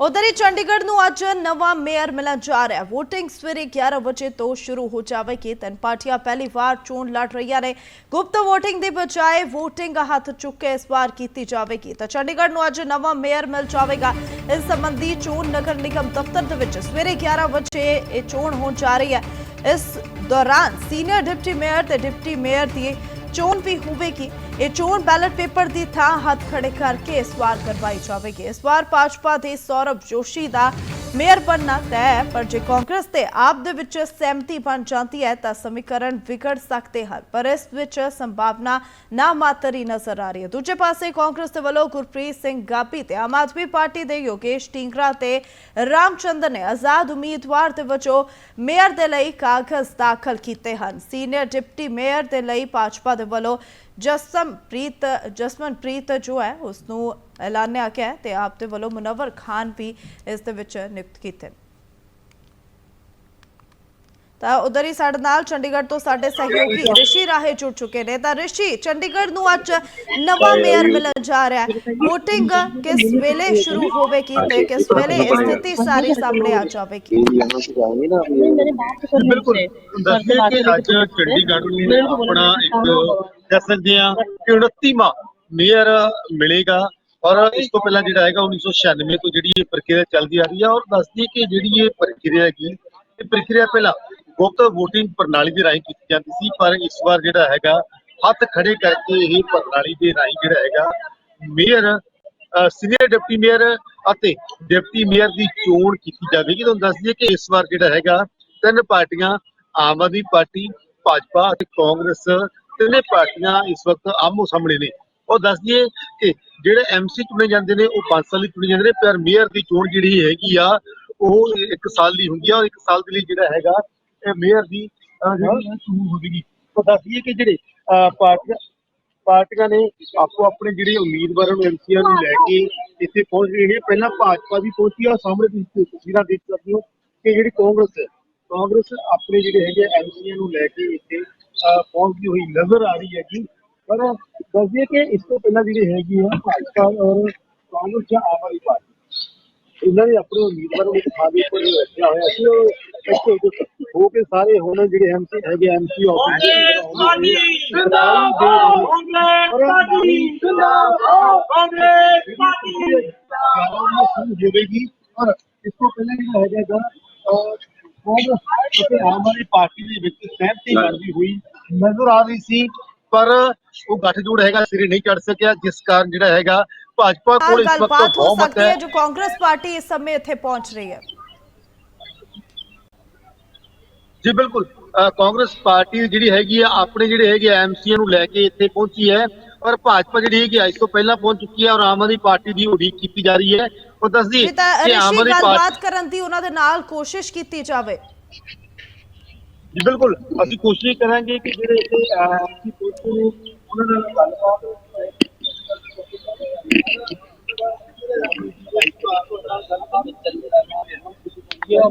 ਉਧਰ ਹੀ ਚੰਡੀਗੜ੍ਹ ਨੂੰ ਅੱਜ ਨਵਾਂ ਮੇਅਰ ਮਿਲਣ ਜਾ ਰਿਹਾ VOTING ਸਵੇਰੇ 11 ਵਜੇ ਤੋਂ ਸ਼ੁਰੂ ਹੋ ਜਾਵੇਗੀ। ਤਿੰਨ ਪਾਰਟੀਆਂ ਪਹਿਲੀ ਵਾਰ ਚੋਣ ਲੜ ਰਹੀਆਂ ਨੇ। ਗੁਪਤ VOTING ਦੀ ਬਜਾਏ VOTING ਹੱਥ ਚੁੱਕ ਕੇ ਇਸ ਵਾਰ ਕੀਤੀ ਜਾਵੇਗੀ। ਤਾਂ ਚੰਡੀਗੜ੍ਹ ਨੂੰ ਅੱਜ ਨਵਾਂ ਮੇਅਰ ਮਿਲ ਜਾਵੇਗਾ। ਇਸ ਸੰਬੰਧੀ ਚੋਣ ਨਗਰ ਨਿਗਮ ਦਫ਼ਤਰ ਦੇ ਵਿੱਚ ਸਵੇਰੇ 11 ਵਜੇ ਇਹ ਚੋਣ ਹੋਣ ਜਾ ਰਹੀ ਹੈ। ਇਸ ਦੌਰਾਨ ਸੀਨੀਅਰ ਡਿਪਟੀ ਮੇਅਰ ਤੇ ਡਿਪਟੀ ਮੇਅਰ ਦੀ ਚੋਣ ਵੀ ਹੋਵੇਗੀ। ਇਹ ਚੋਣ ਬੈਲਟ ਪੇਪਰ ਦੀ ਥਾਂ ਹੱਥ ਖੜੇ ਕਰਕੇ ਇਸ ਵਾਰ ਕਰਵਾਈ ਜਾਵੇਗੀ। ਇਸ ਵਾਰ ਭਾਜਪਾ ਦੇ ਸੌਰਭ ਜੋਸ਼ੀ ਦਾ ਮੇਅਰ ਬਣਨਾ ਤੈਅ ਹੈ, ਪਰ ਜੇ ਕਾਂਗਰਸ ਤੇ ਆਪ ਦੇ ਵਿੱਚ ਸਹਿਮਤੀ ਬਣ ਜਾਂਦੀ ਹੈ, ਤਾਂ ਸਮੀਕਰਨ ਵਿਗੜ ਸਕਦੇ ਹਨ। ਪਰ ਇਸ ਵਿੱਚ ਸੰਭਾਵਨਾ ਨਾ ਮਾਤਰ ਹੀ ਨਜ਼ਰ ਆ ਰਹੀ ਹੈ। ਦੂਜੇ ਪਾਸੇ ਕਾਂਗਰਸ ਦੇ ਵੱਲੋਂ ਗੁਰਪ੍ਰੀਤ ਸਿੰਘ ਗਾਪੀ ਤੇ ਆਮ ਆਦਮੀ ਪਾਰਟੀ ਦੇ ਯੋਗੇਸ਼ ਟਿੰਗਰਾ ਤੇ ਰਾਮਚੰਦਰ ਨੇ ਆਜ਼ਾਦ ਉਮੀਦਵਾਰ ਦੇ ਵਜੋਂ ਮੇਅਰ ਦੇ ਲਈ ਕਾਗਜ਼ ਦਾਖਲ ਕੀਤੇ ਹਨ। ਸੀਨੀਅਰ ਡਿਪਟੀ ਮੇਅਰ ਦੇ ਲਈ ਭਾਜਪਾ ਦੇ ਵੱਲੋਂ ਜਸਮਪ੍ਰੀਤ ਜਸਮਨਪ੍ਰੀਤ ਜੋ ਹੈ ਉਸ ਨੂੰ ਐਲਾਨਿਆ ਗਿਆ ਹੈ ਤੇ ਆਪ ਦੇ ਵੱਲੋਂ ਮੁਨਵਰ ਖਾਨ ਵੀ ਇਸ ਦੇ ਵਿੱਚ ਨਿਯੁਕਤ ਕੀਤੇ। ਤਾਂ ਉਧਰ ਹੀ ਸਾਡੇ ਨਾਲ ਚੰਡੀਗੜ੍ਹ ਤੋਂ ਸਾਡੇ ਸਹਿਯੋਗੀ ਰਿਸ਼ੀ ਰਾਹੇ ਜੁੜ ਚੁੱਕੇ ਨੇ। ਤਾਂ ਰਿਸ਼ੀ ਚੰਡੀਗੜ੍ਹ ਨੂੰ ਅੱਜ ਨਵਾਂ ਮੇਅਰ ਮਿਲਣ ਜਾ ਰਿਹਾ ਹੈ। VOTING ਕਿਸ ਵੇਲੇ ਸ਼ੁਰੂ ਹੋਵੇਗੀ ਤੇ ਕਿਸ ਵੇਲੇ ਇਹ ਸਥਿਤੀ ਸਾਰੀ ਸਾਹਮਣੇ ਆ ਜਾਵੇਗੀ? ਬਿਲਕੁਲ। ਦੱਸਦੇ ਕਿ ਅੱਜ ਚੰਡੀਗੜ੍ਹ ਨੂੰ ਆਪਣਾ ਇੱਕ ਦੱਸ ਸਕਦੇ ਆ ਕਿ 29ਵਾਂ ਮੇਅਰ ਮਿਲੇਗਾ ਔਰ ਇਸ ਤੋਂ ਪਹਿਲਾਂ ਜਿਹੜਾ ਹੈਗਾ 1996 ਤੋਂ ਜਿਹੜੀ ਇਹ ਪ੍ਰਕਿਰਿਆ ਚੱਲਦੀ ਆ ਰਹੀ ਹੈ ਔਰ ਦੱਸਦੀ ਕਿ ਜਿਹੜੀ ਇਹ ਪ੍ਰਕਿਰਿਆ ਹੈਗੀ, ਇਹ ਪ੍ਰਕਿਰਿਆ ਪਹਿਲਾਂ ਗੁਪਤ VOTING ਪ੍ਰਣਾਲੀ ਦੇ ਰਾਹੀਂ ਕੀਤੀ ਜਾਂਦੀ ਸੀ, ਪਰ ਇਸ ਵਾਰ ਜਿਹੜਾ ਹੈਗਾ ਹੱਥ ਖੜੇ ਕਰਕੇ ਇਹ ਪ੍ਰਣਾਲੀ ਦੇ ਰਾਹੀਂ ਜਿਹੜਾ ਹੈਗਾ ਮੇਅਰ ਸੀਨੀਅਰ ਡਿਪਟੀ ਮੇਅਰ ਅਤੇ ਡਿਪਟੀ ਮੇਅਰ ਦੀ ਚੋਣ ਕੀਤੀ ਜਾਵੇਗੀ। ਤੁਹਾਨੂੰ ਦੱਸ ਦਈਏ ਕਿ ਇਸ ਵਾਰ ਜਿਹੜਾ ਹੈਗਾ ਤਿੰਨ ਪਾਰਟੀਆਂ, ਆਮ ਆਦਮੀ ਪਾਰਟੀ, ਭਾਜਪਾ ਅਤੇ ਕਾਂਗਰਸ ਤਿੰਨੇ ਪਾਰਟੀਆਂ ਇਸ ਵਕਤ ਆਮੋ ਸਾਹਮਣੇ ਨੇ, ਉਹ ਦੱਸ ਦਈਏ ਕਿ ਜਿਹੜੇ ਐਮਸੀ ਚੁਣੇ ਜਾਂਦੇ ਨੇ, ਉਹ 5 ਸਾਲ ਲਈ ਚੁਣੇ ਜਾਂਦੇ ਨੇ, ਪਰ ਮੇਅਰ ਦੀ ਚੋਣ ਜਿਹੜੀ ਹੈਗੀ ਆ, ਉਹ 1 ਸਾਲ ਦੀ ਹੁੰਦੀ ਆ ਔਰ 1 ਸਾਲ ਦੇ ਲਈ ਜਿਹੜਾ ਹੈਗਾ, ਇਹ ਮੇਅਰ ਦੀ ਜਿਹੜੀ ਚੋਣ ਹੋਵੇਗੀ। ਤਾਂ ਦੱਸ ਦਈਏ ਕਿ ਜਿਹੜੇ ਪਾਰਟੀਆਂ ਪਾਰਟੀਆਂ ਨੇ ਆਪੋ ਆਪਣੇ ਜਿਹੜੇ ਉਮੀਦਵਾਰਾਂ ਨੂੰ ਐਮਸੀਆਂ ਨੂੰ ਲੈ ਕੇ ਇੱਥੇ ਪਹੁੰਚ ਗਏ ਨੇ। ਪਹਿਲਾਂ ਭਾਜਪਾ ਵੀ ਪਹੁੰਚੀ ਆ, ਸਾਹਮਣੇ ਤੁਸੀਂ ਤਸਵੀਰਾਂ ਦੇਖ ਸਕਦੇ ਹੋ ਕਿ ਜਿਹੜੀ ਕਾਂਗਰਸ ਹੈ, ਕਾਂਗਰਸ ਆਪਣੇ ਜਿਹੜੇ ਹੈਗੇ ਐਮਸੀਆਂ ਨੂੰ ਲੈ ਕੇ ਇੱਥੇ ਪਹੁੰਚਦੀ ਹੋਈ ਨਜ਼ਰ ਆ ਰਹੀ ਹੈਗੀ ਪਰ ਦੱਸਦੀਏ ਕਿ ਇਸ ਤੋਂ ਪਹਿਲਾਂ ਜਿਹੜੀ ਹੈਗੀ ਆ ਭਾਜਪਾ ਔਰ ਕਾਂਗਰਸ ਜਾਂ ਆਮ ਆਦਮੀ ਪਾਰਟੀ ਇਹਨਾਂ ਨੇ ਆਪਣੇ ਉਮੀਦਵਾਰਾਂ ਨੂੰ ਥਾਂ ਦੇ ਉੱਪਰ ਰੱਖਿਆ ਹੋਇਆ ਸੀ ਉਹ ਇੱਥੇ ਜੋ ਹੋ ਕੇ ਸਾਰੇ ਹੁਣ ਜਿਹੜੇ ਐਮਸੀ ਹੈਗੇ ਐਮਸੀ ਹੋਵੇਗੀ ਔਰ ਇਸ ਤੋਂ ਪਹਿਲਾਂ ਜਿਹੜਾ ਹੈਗਾ ਗਾ ਕਾਂਗਰਸ ਅਤੇ ਆਮ ਆਦਮੀ ਪਾਰਟੀ ਦੇ ਵਿੱਚ ਸਹਿਮਤੀ ਬਣਦੀ ਹੋਈ ਨਜ਼ਰ ਆ ਰਹੀ ਸੀ ਪਰ ਉਹ ਗੱਠਜੋੜ ਹੈਗਾ ਸਿਰੇ ਨਹੀਂ ਚੜ ਸਕਿਆ ਜਿਸ ਕਾਰਨ ਜਿਹੜਾ ਹੈਗਾ ਭਾਜਪਾ ਕੋਲ ਇਸ ਵਕਤ ਬਹੁਮਤ ਹੈ ਜੋ ਕਾਂਗਰਸ ਪਾਰਟੀ ਇਸ ਸਮੇਂ ਇੱਥੇ ਪਹੁੰਚ ਰਹੀ ਹੈ। ਜੀ ਬਿਲਕੁਲ। ਕਾਂਗਰਸ ਪਾਰਟੀ ਜਿਹੜੀ ਹੈਗੀ ਆ ਆਪਣੇ ਜਿਹੜੇ ਹੈਗੇ ਐਮਸੀਆਂ ਨੂੰ ਲੈ ਕੇ ਇੱਥੇ ਪਹੁੰਚੀ ਹੈ ਔਰ ਭਾਜਪਾ ਜਿਹੜੀ ਹੈਗੀ ਆ ਇਸ ਤੋਂ ਪਹਿਲਾਂ ਪਹੁੰਚ ਚੁੱਕੀ ਹੈ ਔਰ ਆਮ ਆਦਮੀ ਪਾਰਟੀ ਦੀ ਉਡੀਕ ਕੀਤੀ ਜਾ ਰਹੀ ਹੈ। ਉਹ ਦੱਸਦੀ ਕਿ ਆਮ ਆਦਮੀ ਪਾਰਟੀ ਗੱਲਬਾਤ ਕਰਨ ਦੀ ਉਹਨਾਂ ਦੇ ਨਾਲ ਕੋਸ਼ਿਸ਼ ਕੀਤੀ ਜਾਵੇ। ਜੀ ਬਿਲਕੁਲ ਅਸੀਂ ਕੋਸ਼ਿਸ਼ ਕਰਾਂਗੇ ਕਿ ਜਿਹੜੇ ਇੱਥੇ ਅਸੀਂ ਪਹੁੰਚੇ ਨੇ ਉਹਨਾਂ ਨਾਲ ਗੱਲਬਾਤ ਗੱਲਬਾਤ ਚੱਲ ਰਹੀ ਹੈ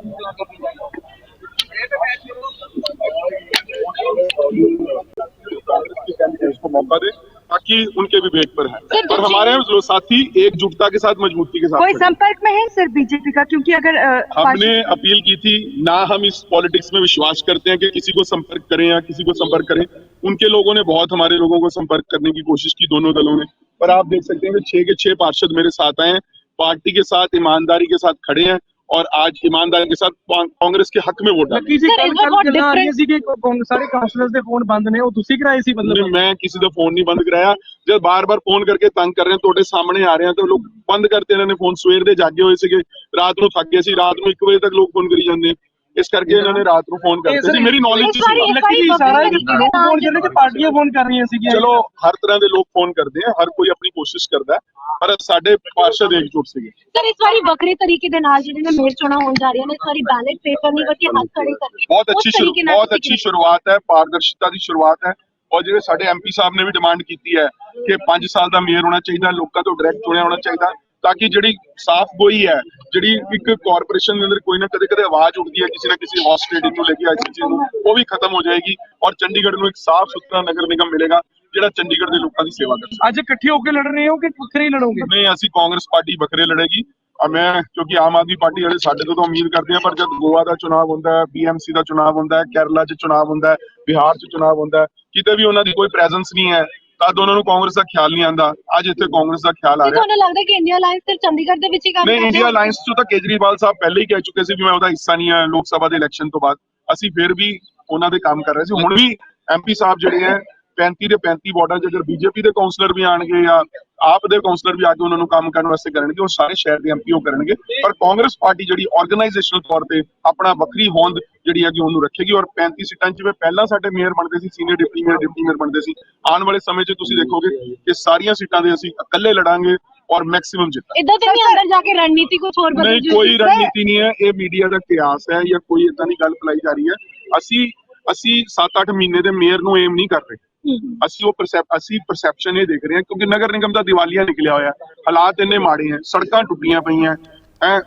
ताकि उनके भी वेट पर है। और हमारे साथी एकजुटता के साथ मजबूती के साथ कोई संपर्क में है सर बीजेपी का? क्योंकि अगर हमने अपील की थी ना हम इस पॉलिटिक्स में विश्वास करते हैं कि किसी को संपर्क करें या किसी को संपर्क करें। उनके लोगों ने बहुत हमारे लोगों को संपर्क करने की कोशिश की दोनों दलों ने। पर आप देख सकते हैं कि छह के छह पार्षद मेरे साथ आए हैं पार्टी के साथ ईमानदारी के साथ खड़े हैं। और आज ईमानदारी के साथ कां- कांग्रेस के हक में वोट डालें ਲੱਕੀ ਜੀ Sir, ਕੱਲ is there ਕੱਲ what ਗੱਲਾਂ ਆ ਰਹੀਆਂ difference- ਸੀ ਕਿ ਕੌਣ- ਸਾਰੇ ਕਾਉਂਸਲਰਸ ਦੇ ਫੋਨ ਬੰਦ ਨੇ ਉਹ ਤੁਸੀਂ ਕਰਾਏ ਸੀ नहीं, ਮਤਲਬ मैं किसी का फोन नहीं बंद कराया जब बार बार फोन करके तंग कर रहे हैं ਤੁਹਾਡੇ ਸਾਹਮਣੇ ਆ ਰਹੇ हैं तो लोग ਬੰਦ ਕਰਤੇ ਇਹਨਾਂ ਨੇ ਫੋਨ ਸਵੇਰ ਦੇ ਜਾਗੇ ਹੋਏ ਸੀਗੇ ਰਾਤ ਨੂੰ ਥੱਕ ਗਏ ਸੀ ਰਾਤ ਨੂੰ 1 ਵਜੇ ਤੱਕ ਲੋਕ ਫੋਨ ਕਰੀ ਜਾਂਦੇ ਇਸ ਕਰਕੇ ਇਹਨਾਂ ਨੇ ਰਾਤ ਨੂੰ ਫੋਨ ਕਰਤੇ। ਸੀ ਮੇਰੀ ਨੌਲੇਜ ਚ ਸੀ ਲੱਕੀ ਸਾਰਾ ਲੋਕ ਫੋਨ ਕਰਦੇ ਕਿ ਪਾਰਟੀਆਂ ਫੋਨ ਕਰ ਰਹੀਆਂ ਸੀਗੀਆਂ। ਚਲੋ ਹਰ ਤਰ੍ਹਾਂ ਦੇ ਲੋਕ ਫੋਨ ਕਰਦੇ ਆ ਹਰ ਕੋਈ ਆਪਣੀ ਕੋਸ਼ਿਸ਼ ਕਰਦਾ ਪਰ ਸਾਡੇ ਪਾਰਸ਼ਦ ਇਕਜੁੱਟ ਸੀਗੇ। ਸਰ ਇਸ ਵਾਰੀ ਵੱਖਰੇ ਤਰੀਕੇ ਦੇ ਨਾਲ ਜਿਹੜੇ ਨੇ ਮੇਰ ਚੋਣਾ ਹੋਣ ਜਾ ਰਹੀਆਂ ਨੇ ਇਸ ਬੈਲਟ ਪੇਪਰ ਨਹੀਂ ਬਲਕਿ ਹੱਥ ਖੜੇ ਕਰਕੇ। ਬਹੁਤ ਅੱਛੀ ਬਹੁਤ ਅੱਛੀ ਸ਼ੁਰੂਆਤ ਹੈ ਪਾਰਦਰਸ਼ਤਾ ਦੀ ਸ਼ੁਰੂਆਤ ਹੈ। ਔਰ ਜਿਹੜੇ ਸਾਡੇ ਐਮਪੀ ਸਾਹਿਬ ਨੇ ਵੀ ਡਿਮਾਂਡ ਕੀਤੀ ਹੈ ਕਿ 5 ਸਾਲ ਦਾ ਮੇਅਰ ਹੋਣਾ ਚਾਹੀਦਾ ਲੋਕਾਂ ਤੋਂ ਡਾਇਰੈਕਟ ਚੁਣਿਆ ਹੋਣਾ ਚਾਹੀਦਾ। ਤਾਂ ਕਿ ਜਿਹੜੀ ਸਾਫ਼ ਗੋਈ ਹੈ ਜਿਹੜੀ ਇੱਕ ਕਾਰਪੋਰੇਸ਼ਨ ਦੇ ਅੰਦਰ ਕੋਈ ਨਾ ਕਦੇ ਕਦੇ ਆਵਾਜ਼ ਉੱਠਦੀ ਹੈ ਕਿਸੇ ਨਾ ਕਿਸੇ ਹੌਸਪਿਟਲ ਨੂੰ ਲੈ ਕੇ ਆਈਸੀਸੀ ਨੂੰ ਉਹ ਵੀ ਖਤਮ ਹੋ ਜਾਏਗੀ ਔਰ ਚੰਡੀਗੜ੍ਹ ਨੂੰ ਇੱਕ ਸਾਫ਼ ਸੁਥਰਾ ਨਗਰ ਨਿਗਮ ਮਿਲੇਗਾ ਜਿਹੜਾ ਚੰਡੀਗੜ੍ਹ ਦੇ ਲੋਕਾਂ ਦੀ ਸੇਵਾ ਕਰ ਅੱਜ ਇਕੱਠੇ ਹੋ ਕੇ ਲੜ ਰਹੇ ਹੋ ਕਿ ਵੱਖਰੇ ਹੀ ਲੜੋਗੇ? ਨਹੀਂ ਅਸੀਂ ਕਾਂਗਰਸ ਪਾਰਟੀ ਵੱਖਰੇ ਲੜੇਗੀ। ਔਰ ਮੈਂ ਕਿਉਂਕਿ ਆਮ ਆਦਮੀ ਪਾਰਟੀ ਵਾਲੇ ਸਾਡੇ ਤੋਂ ਤਾਂ ਉਮੀਦ ਕਰਦੇ ਆ ਪਰ ਜਦ ਗੋਆ ਦਾ ਚੁਣਾਵ ਹੁੰਦਾ ਹੈ ਬੀਐਮਸੀ ਦਾ ਚੁਣਾਵ ਹੁੰਦਾ ਹੈ ਕੇਰਲਾ 'ਚ ਚੁਣਾਵ ਹੁੰਦਾ ਹੈ ਬਿਹਾਰ 'ਚ ਚੁਣਾਵ ਹੁੰਦਾ ਹੈ ਕਿਤੇ ਵੀ ਉਹਨਾਂ ਦੀ ਕੋਈ ਪ੍ਰੈਜ਼ੈਂਸ ਨਹੀਂ ਹੈ ਤਦ ਉਹਨਾਂ ਨੂੰ ਕਾਂਗਰਸ ਦਾ ਖਿਆਲ ਨਹੀਂ ਆਂਦਾ ਅੱਜ ਇੱਥੇ ਕਾਂਗਰਸ ਦਾ ਖਿਆਲ ਆ ਰਿਹਾ। ਤੁਹਾਨੂੰ ਲੱਗਦਾ ਕਿ ਇੰਡੀਆ ਅਲਾਈਅੰਸ ਸਿਰਫ ਚੰਡੀਗੜ੍ਹ ਦੇ ਵਿੱਚ ਹੀ ਕੰਮ ਨਹੀਂ ਕਰਦਾ ਇੰਡੀਆ ਅਲਾਈਅੰਸ 'ਚ ਤਾਂ ਕੇਜਰੀਵਾਲ ਸਾਹਿਬ ਪਹਿਲੇ ਹੀ ਕਹਿ ਚੁੱਕੇ ਸੀ ਵੀ ਮੈਂ ਉਹਦਾ ਹਿੱਸਾ ਨਹੀਂ ਹਾਂ ਲੋਕ ਸਭਾ ਦੇ ਇਲੈਕਸ਼ਨ ਤੋਂ ਬਾਅਦ। ਅਸੀਂ ਫਿਰ ਵੀ ਉਹਨਾਂ ਦੇ ਕੰਮ ਕਰ ਰਹੇ ਸੀ। ਹੁਣ ਵੀ ਐਮਪੀ ਸਾਹਿਬ ਜਿਹੜੇ ਹੈ 35 ਦੇ 35 ਵਾਰਡਾਂ 'ਚ ਅਗਰ ਬੀਜੇਪੀ ਦੇ ਕਾਉਂਸਲਰ ਵੀ ਆਣਗੇ ਜਾਂ ਆਪ ਦੇ ਕਾਉਂਸਲਰ ਵੀ ਆ ਕੇ ਉਹਨਾਂ ਨੂੰ ਕੰਮ ਕਰਨ ਵਾਸਤੇ ਕਰਨਗੇ ਉਹ ਸਾਰੇ ਸ਼ਹਿਰ ਦੇ ਐਮਪੀ ਉਹ ਕਰਨਗੇ। ਪਰ ਕਾਂਗਰਸ ਪਾਰਟੀ ਜਿਹੜੀ ਆਰਗੇਨਾਈਜੇਸ਼ਨਲ ਤੌਰ ਤੇ ਆਪਣਾ ਵੱਖਰੀ ਹੋਂਦ ਜਿਹੜੀ ਹੈਗੀ ਉਹਨੂੰ ਰੱਖੇਗੀ ਔਰ 35 ਸੀਟਾਂ 'ਚ ਜਿਵੇਂ ਪਹਿਲਾਂ ਸਾਡੇ ਮੇਅਰ ਬਣਦੇ ਸੀ senior deputy mayor deputy mayor ਬਣਦੇ ਸੀ ਆਉਣ ਵਾਲੇ ਸਮੇਂ 'ਚ ਤੁਸੀਂ ਦੇਖੋਗੇ ਕਿ ਸਾਰੀਆਂ ਸੀਟਾਂ ਦੇ ਅਸੀਂ ਇਕੱਲੇ ਲੜਾਂਗੇ ਔਰ ਮੈਕਸਿਮਮ ਜਿੱਤਾਂਗੇ। ਇਦਾਂ ਤੇ ਨਹੀਂ ਅੰਦਰ ਜਾ ਕੇ ਰਣਨੀਤੀ ਕੁਝ ਹੋਰ ਬਦਲ ਨਹੀਂ ਕੋਈ ਰਣਨੀਤੀ ਨਹੀਂ ਹੈ ਇਹ ਮੀਡੀਆ ਦਾ ਕਿਆਸ ਹੈ ਜਾਂ ਕੋਈ ਇਦਾਂ ਦੀ ਗੱਲ ਫੈਲਾਈ ਜਾ ਰਹੀ ਹੈ। ਅਸੀਂ ਅਸੀਂ 7-8 ਮਹੀਨੇ ਦੇ ਮੇਅਰ ਨੂੰ ਏਮ ਨਹੀਂ ਕਰ ਰਹੇ। ਅਸੀਂ ਉਹ percep- ਅਸੀਂ ਪਰਸੈਪਸ਼ਨ ਇਹ ਦੇਖ ਰਹੇ ਹਾਂ ਕਿਉਂਕਿ ਨਗਰ ਨਿਗਮ ਦਾ ਦਿਵਾਲੀਆ ਨਿਕਲਿਆ ਹੋਇਆ ਹੈ। ਹਾਲਾਤ ਇੰਨੇ ਮਾੜੇ ਹੈ ਸੜਕਾਂ ਟੁੱਟੀਆਂ ਪਈਆਂ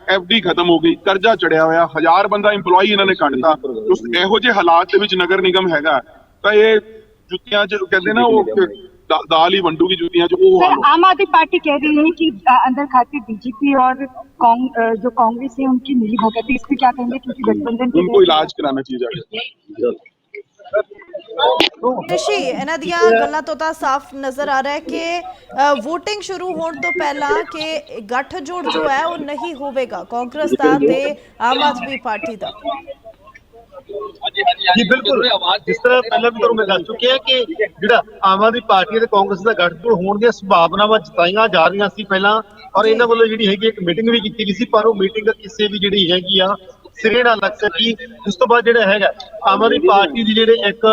ਐਫਡੀ ਖਤਮ ਹੋ ਗਈ ਕਰਜ਼ਾ ਚੜਿਆ ਹੋਇਆ ਹਜ਼ਾਰ ਬੰਦਾ EMPLOYE ਇਹਨਾਂ ਨੇ ਕੱਢਤਾ ਉਸ ਇਹੋ ਜਿਹੇ ਹਾਲਾਤ ਦੇ ਵਿੱਚ ਨਗਰ ਨਿਗਮ ਹੈਗਾ ਤਾਂ ਇਹ ਜੁੱਤੀਆਂ ਚ ਕਹਿੰਦੇ ਨਾ ਉਹ ਦਾ- ਦਾਲ ਹੀ ਵੰਡੂਗੀ ਜੁੱਤੀਆਂ ਚ ਉਹ ਹਾਲ सर आम आदमी पार्टी कह रही है कि अ, अंदर खाते बीजेपी और कांग, अ, जो कांग्रेस है उनकी मिली भगत है इस पे क्या कहेंगे क्योंकि गठबंधन के उनको इलाज कराना चाहिए जाके ਰਿਸ਼ੀ ਇਹਨਾਂ ਦੀਆਂ ਗੱਲਾਂ ਤੋਂ ਤਾਂ ਸਾਫ਼ ਨਜ਼ਰ ਆ ਰਿਹਾ ਹੈ ਕਿ VOTING ਸ਼ੁਰੂ ਹੋਣ ਤੋਂ ਪਹਿਲਾਂ ਕਿ ਗੱਠਜੋੜ ਜੋ ਹੈ ਉਹ ਨਹੀਂ ਹੋਵੇਗਾ ਕਾਂਗਰਸ ਦਾ ਤੇ ਆਮ ਆਦਮੀ ਪਾਰਟੀ ਦਾ। ਜੀ ਬਿਲਕੁਲ। ਜਿਸ ਤਰ੍ਹਾਂ ਪਹਿਲਾਂ ਵੀ ਤੁਹਾਨੂੰ ਮੈਂ ਦੱਸ ਚੁੱਕਿਆ ਕਿ ਜਿਹੜਾ ਆਮ ਆਦਮੀ ਪਾਰਟੀ ਅਤੇ ਕਾਂਗਰਸ ਦਾ ਗੱਠਜੋੜ ਹੋਣ ਦੀਆਂ ਸੰਭਾਵਨਾਵਾਂ ਜਤਾਈਆਂ ਜਾ ਰਹੀਆਂ ਸੀ ਪਹਿਲਾਂ ਔਰ ਇਹਨਾਂ ਵੱਲੋਂ ਜਿਹੜੀ ਹੈਗੀ ਇੱਕ ਮੀਟਿੰਗ ਵੀ ਕੀਤੀ ਗਈ ਸੀ ਪਰ ਉਹ ਮੀਟਿੰਗ ਕਿਸੇ ਵੀ ਜਿਹੜੀ ਹੈਗੀ ਆ ਸਿਰੇ ਨਾਲ ਲੱਗ ਸਕੀ। ਉਸ ਤੋਂ ਬਾਅਦ ਜਿਹੜਾ ਹੈਗਾ ਆਮ ਆਦਮੀ ਪਾਰਟੀ ਦੀ ਜਿਹੜੇ ਇੱਕ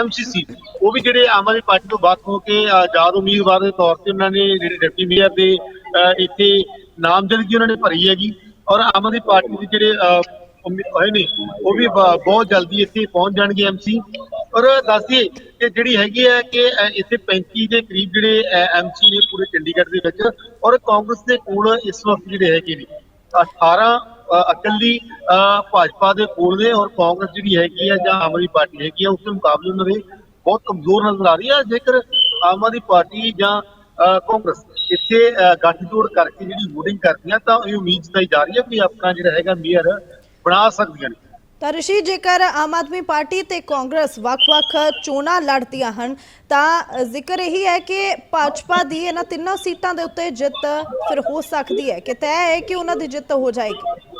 ਐਮਸੀਸੀ ਉਹ ਵੀ ਜਿਹੜੇ ਆਮ ਆਦਮੀ ਪਾਰਟੀ ਤੋਂ ਵੱਖ ਹੋ ਕੇ ਆਜ਼ਾਦ ਉਮੀਦਵਾਰ ਦੇ ਤੌਰ ਤੇ ਉਹਨਾਂ ਨੇ ਜਿਹੜੇ ਡਿਪਟੀ ਮੇਅਰ ਦੇ ਇੱਥੇ ਨਾਮਜ਼ਦਗੀ ਉਹਨਾਂ ਨੇ ਭਰੀ ਹੈਗੀ। ਔਰ ਆਮ ਆਦਮੀ ਪਾਰਟੀ ਦੇ ਜਿਹੜੇ ਅਹ, ਹੋਏ ਨੇ ਉਹ ਵੀ ਬ- ਬਹੁਤ ਜਲਦੀ ਇੱਥੇ ਪਹੁੰਚ ਜਾਣਗੇ ਐਮਸੀ ਔਰ ਦੱਸਦੀ ਕਿ ਜਿਹੜੀ ਹੈਗੀ ਹੈ ਕਿ ਇੱਥੇ 35 ਦੇ ਕਰੀਬ ਜਿਹੜੇ ਐਮਸੀ ਨੇ ਪੂਰੇ ਚੰਡੀਗੜ੍ਹ ਦੇ ਵਿੱਚ। ਔਰ ਕਾਂਗਰਸ ਦੇ ਕੋਲ ਇਸ ਵਕਤ ਜਿਹੜੇ ਹੈਗੇ ਨੇ 18 ਇਕੱਲੀ ਭਾਜਪਾ ਦੇ ਕੋਲ ਨੇ ਔਰ ਕਾਂਗਰਸ ਜਿਹੜੀ ਹੈਗੀ ਹੈ ਜਾਂ ਆਮ ਆਦਮੀ ਪਾਰਟੀ ਹੈਗੀ ਹੈ ਉਸ ਦੇ ਮੁਕਾਬਲੇ ਉਹਨਾਂ ਦੇ ਬਹੁਤ ਕਮਜ਼ੋਰ ਨਜ਼ਰ ਆ ਰਹੀ ਹੈ ਜੇਕਰ ਆਮ ਆਦਮੀ ਪਾਰਟੀ ਜਾਂ ਕਾਂਗਰਸ ਇੱਥੇ ਗੱਠਜੋੜ ਕਰਕੇ ਜਿਹੜੀ VOTING ਕਰਦੀਆਂ ਤਾਂ ਇਹ ਉਮੀਦ ਜਤਾਈ ਜਾ ਰਹੀ ਹੈ ਕਿ ਆਪਣਾ ਜਿਹੜਾ ਹੈਗਾ ਮੇਅਰ ਬਣਾ ਸਕਦੀਆਂ ਨੇ। ਤਾਂ ਰਿਸ਼ੀ, ਜੇਕਰ ਆਮ ਆਦਮੀ ਪਾਰਟੀ ਤੇ ਕਾਂਗਰਸ ਵੱਖ-ਵੱਖ ਚੋਣਾਂ ਲੜਦੀਆਂ ਹਨ, ਤਾਂ ਜ਼ਿਕਰ ਇਹੀ ਹੈ ਕਿ ਭਾਜਪਾ ਦੀ ਇਹਨਾਂ ਤਿੰਨਾਂ ਸੀਟਾਂ ਦੇ ਉੱਤੇ ਜਿੱਤ ਫਿਰ ਹੋ ਸਕਦੀ ਹੈ। ਕਿ ਤੈਅ ਹੈ ਕਿ ਉਹਨਾਂ ਦੀ ਜਿੱਤ ਹੋ ਜਾਏਗੀ।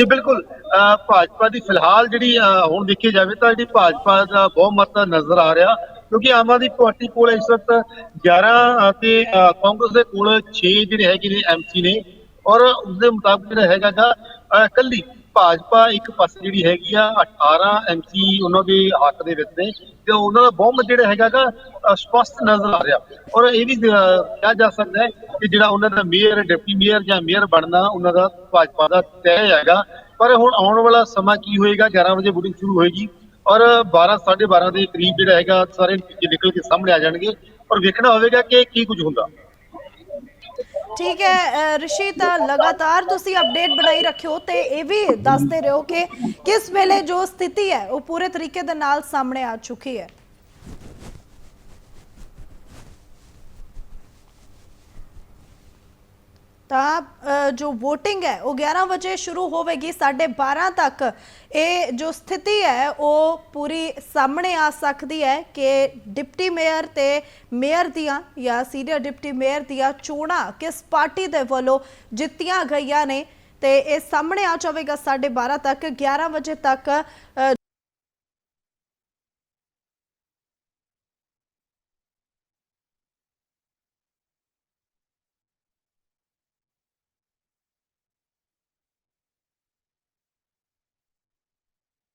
ਜੀ, ਬਿਲਕੁਲ ਅਹ ਭਾਜਪਾ ਦੀ ਫਿਲਹਾਲ ਜਿਹੜੀ ਅਹ ਹੁਣ ਦੇਖੀ ਜਾਵੇ ਤਾਂ ਜਿਹੜੀ ਭਾਜਪਾ ਦਾ ਬਹੁਮਤ ਨਜ਼ਰ ਆ ਰਿਹਾ, ਕਿਉਂਕਿ ਆਮ ਆਦਮੀ ਪਾਰਟੀ ਕੋਲ ਇਸ ਵਕਤ 11 ਤੇ ਕਾਂਗਰਸ ਦੇ ਕੋਲ 6 ਜਿਹੜੇ ਹੈਗੇ ਨੇ ਐਮਸੀ ਨੇ, ਔਰ ਉਸ ਦੇ ਮੁਤਾਬਕ ਜਿਹੜਾ ਹੈਗਾ ਗਾ ਅਹ ਕੱਲੀ ਭਾਜਪਾ ਇੱਕ ਪਾਸੇ ਜਿਹੜੀ ਹੈਗੀ ਆ 18 ਐਮਸੀ ਉਹਨਾਂ ਦੇ ਹੱਕ ਦੇ ਵਿੱਚ ਨੇ ਤੇ ਉਹਨਾਂ ਦਾ ਬਹੁਮਤ ਜਿਹੜਾ ਹੈਗਾ ਸਪਸ਼ਟ ਨਜ਼ਰ ਆ ਰਿਹਾ। ਔਰ ਇਹ ਵੀ ਕਿਹਾ ਜਾ ਸਕਦਾ ਹੈ ਕਿ ਜਿਹੜਾ ਉਹਨਾਂ ਦਾ ਮੇਅਰ, ਡਿਪਟੀ ਮੇਅਰ ਜਾਂ ਮੇਅਰ ਬਣਨਾ ਉਹਨਾਂ ਦਾ ਭਾਜਪਾ ਦਾ ਤੈਅ ਹੈਗਾ। ਪਰ ਹੁਣ ਆਉਣ ਵਾਲਾ ਸਮਾਂ ਕੀ ਹੋਏਗਾ? 11 ਵਜੇ VOTING ਸ਼ੁਰੂ ਹੋਏਗੀ। ਔਰ 12 12:30 ਦੇ ਕਰੀਬ ਜਿਹੜਾ ਹੈਗਾ, ਸਾਰੇ ਨਤੀਜੇ ਨਿਕਲ ਕੇ ਸਾਹਮਣੇ ਆ ਜਾਣਗੇ। ਔਰ ਵੇਖਣਾ ਹੋਵੇਗਾ ਕਿ ਕੀ ਕੁਝ ਹੁੰਦਾ। ਠੀਕ ਹੈ ਰਿਸ਼ੀ, ਤਾਂ ਲਗਾਤਾਰ ਤੁਸੀਂ ਅਪਡੇਟ ਬਣਾਈ ਰੱਖਿਓ ਤੇ ਇਹ ਵੀ ਦੱਸਦੇ ਰਹੋ ਕਿ ਕਿਸ ਵੇਲੇ ਜੋ ਸਥਿਤੀ ਹੈ, ਉਹ ਪੂਰੇ ਤਰੀਕੇ ਦੇ ਨਾਲ ਸਾਹਮਣੇ ਆ ਚੁੱਕੀ ਹੈ। ਤਾਂ ਜੋ VOTING ਹੈ, ਉਹ 11 ਵਜੇ ਸ਼ੁਰੂ ਹੋਵੇਗੀ 12:30 ਤੱਕ। ਇਹ ਜੋ ਸਥਿਤੀ ਹੈ, ਉਹ ਪੂਰੀ ਸਾਹਮਣੇ ਆ ਸਕਦੀ ਹੈ ਕਿ ਡਿਪਟੀ ਮੇਅਰ ਤੇ ਮੇਅਰ ਦੀਆਂ ਜਾਂ ਸੀਨੀਅਰ ਡਿਪਟੀ ਮੇਅਰ ਦੀਆਂ ਚੋਣਾਂ ਕਿਸ ਪਾਰਟੀ ਦੇ ਵੱਲੋਂ ਜਿੱਤੀਆਂ ਗਈਆਂ ਨੇ। ਤੇ ਇਹ ਸਾਹਮਣੇ ਆ ਜਾਵੇਗਾ 12:30 ਤੱਕ 11 ਵਜੇ ਤੱਕ